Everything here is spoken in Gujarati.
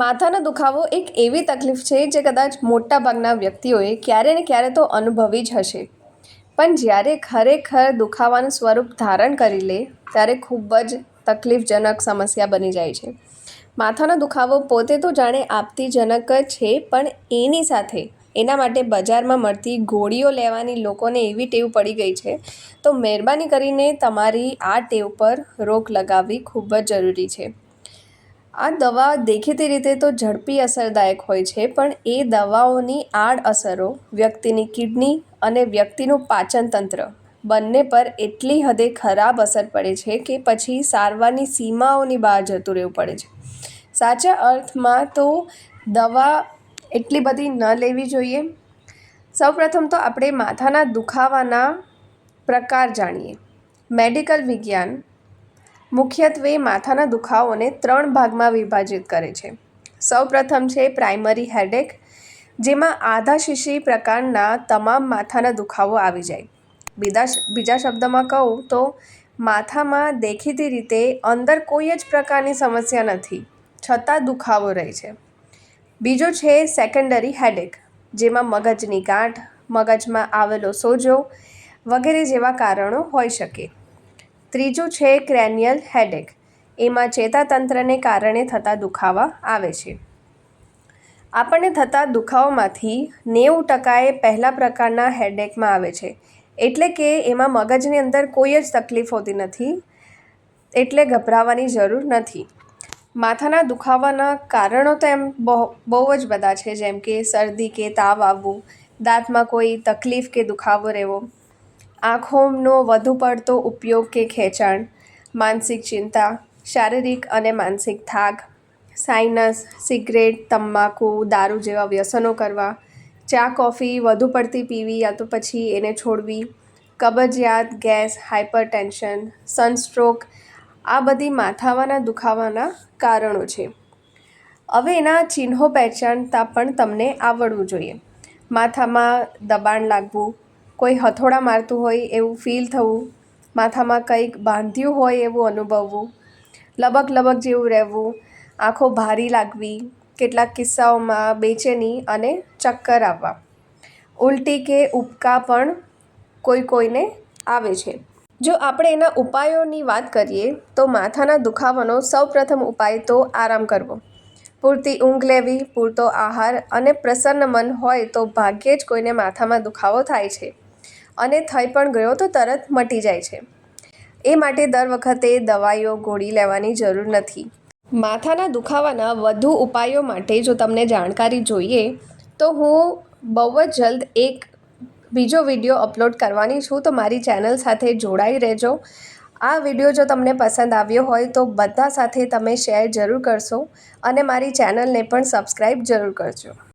માથાનો દુખાવો એક એવી તકલીફ છે જે કદાચ મોટાભાગના વ્યક્તિઓએ ક્યારે ને ક્યારે તો અનુભવી જ હશે. પણ જ્યારે ખરેખર દુખાવાનું સ્વરૂપ ધારણ કરી લે, ત્યારે ખૂબ જ તકલીફજનક સમસ્યા બની જાય છે. માથાનો દુખાવો પોતે તો જાણે આપતીજનક છે, પણ એની સાથે એના માટે બજારમાં મળતી ગોળીઓ લેવાની લોકોને એવી ટેવ પડી ગઈ છે. તો મહેરબાની કરીને તમારી આ ટેવ પર રોક લગાવવી ખૂબ જ જરૂરી છે. આ દવા દેખીતી રીતે તો ઝડપી અસરદાયક હોય છે, પણ એ દવાઓની આડઅસરો વ્યક્તિની કિડની અને વ્યક્તિનું પાચન તંત્ર બંને પર એટલી હદે ખરાબ અસર પડે છે કે પછી સારવારની સીમાઓની બહાર જતું રહેવું પડે છે. સાચા અર્થમાં તો દવા એટલી બધી ન લેવી જોઈએ. સૌપ્રથમ તો આપણે માથાના દુખાવાના પ્રકાર જાણીએ. મેડિકલ વિજ્ઞાન મુખ્યત્વે માથાના દુખાવોને ત્રણ ભાગમાં વિભાજિત કરે છે. સૌપ્રથમ છે પ્રાઇમરી હેડેક, જેમાં આધા શીશી પ્રકારના તમામ માથાના દુખાવો આવી જાય. બીજા બીજા શબ્દમાં કહું તો, માથામાં દેખીતી રીતે અંદર કોઈ જ પ્રકારની સમસ્યા નથી, છતાં દુખાવો રહે છે. બીજો છે સેકન્ડરી હેડેક, જેમાં મગજની ગાંઠ, મગજમાં આવેલો સોજો વગેરે જેવા કારણો હોઈ શકે. ત્રીજું છે ક્રેનિયલ હેડેક. એમાં ચેતાતંત્રને કારણે થતા દુખાવા આવે છે. આપણને થતા દુખાવામાંથી નેવું ટકા એ પહેલા પ્રકારના હેડેકમાં આવે છે. એટલે કે એમાં મગજની અંદર કોઈ જ તકલીફ હોતી નથી, એટલે ગભરાવાની જરૂર નથી. માથાના દુખાવાના કારણો તો એમ બહુ બહુ જ બધા છે, જેમ કે શરદી કે તાવ આવવું, દાંતમાં કોઈ તકલીફ કે દુખાવો રહેવો આંખોનો વધુ પડતો ઉપયોગ કે ખેંચાણ, માનસિક ચિંતા, શારીરિક અને માનસિક થાક, સાઇનસ, સિગરેટ, તમાકુ, દારૂ જેવા વ્યસનો કરવા, ચા, કોફી વધુ પડતી પીવી યા તો પછી એને છોડવી, કબજિયાત, ગેસ હાઇપર ટેન્શન સનસ્ટ્રોક, આ બધી માથાવાના દુખાવાના કારણો છે. હવે એના ચિહ્નો પહેચાનતા પણ તમને આવડવું જોઈએ. માથામાં દબાણ લાગવું કોઈ હથોડા મારતું હોય એવું ફીલ થવું, માથામાં કંઈક બાંધ્યું હોય એવું અનુભવવું, લબક લબક જેવું રહેવું, આંખો ભારી લાગવી, કેટલાક કિસ્સાઓમાં બેચેની અને ચક્કર આવવા. ઉલટી કે ઉબકા પણ કોઈ કોઈને આવે છે. જો આપણે એના ઉપાયોની વાત કરીએ, તો માથાના દુખાવાનો સૌપ્રથમ ઉપાય તો આરામ કરવો. પૂરતી ઊંઘ લેવી, પૂરતો આહાર અને પ્રસન્ન મન હોય તો ભાગ્યે જ કોઈને માથામાં દુખાવો થાય છે. અને થઈ પણ ગયો તો તરત મટી જાય છે. એ માટે દર વખતે દવાઈઓ ગોળી લેવાની જરૂર નથી. માથાના દુખાવાના વધુ ઉપાયો માટે જો તમને જાણકારી જોઈએ, તો હું બહુ જ જલ્દ એક બીજો વીડિયો અપલોડ કરવાની છું, તો મારી ચેનલ સાથે જોડાઈ રહેજો. આ વીડિયો જો તમને પસંદ આવ્યો હોય, તો બધા સાથે તમે શેર જરૂર કરશો અને મારી ચેનલને પણ સબસ્ક્રાઈબ જરૂર કરજો.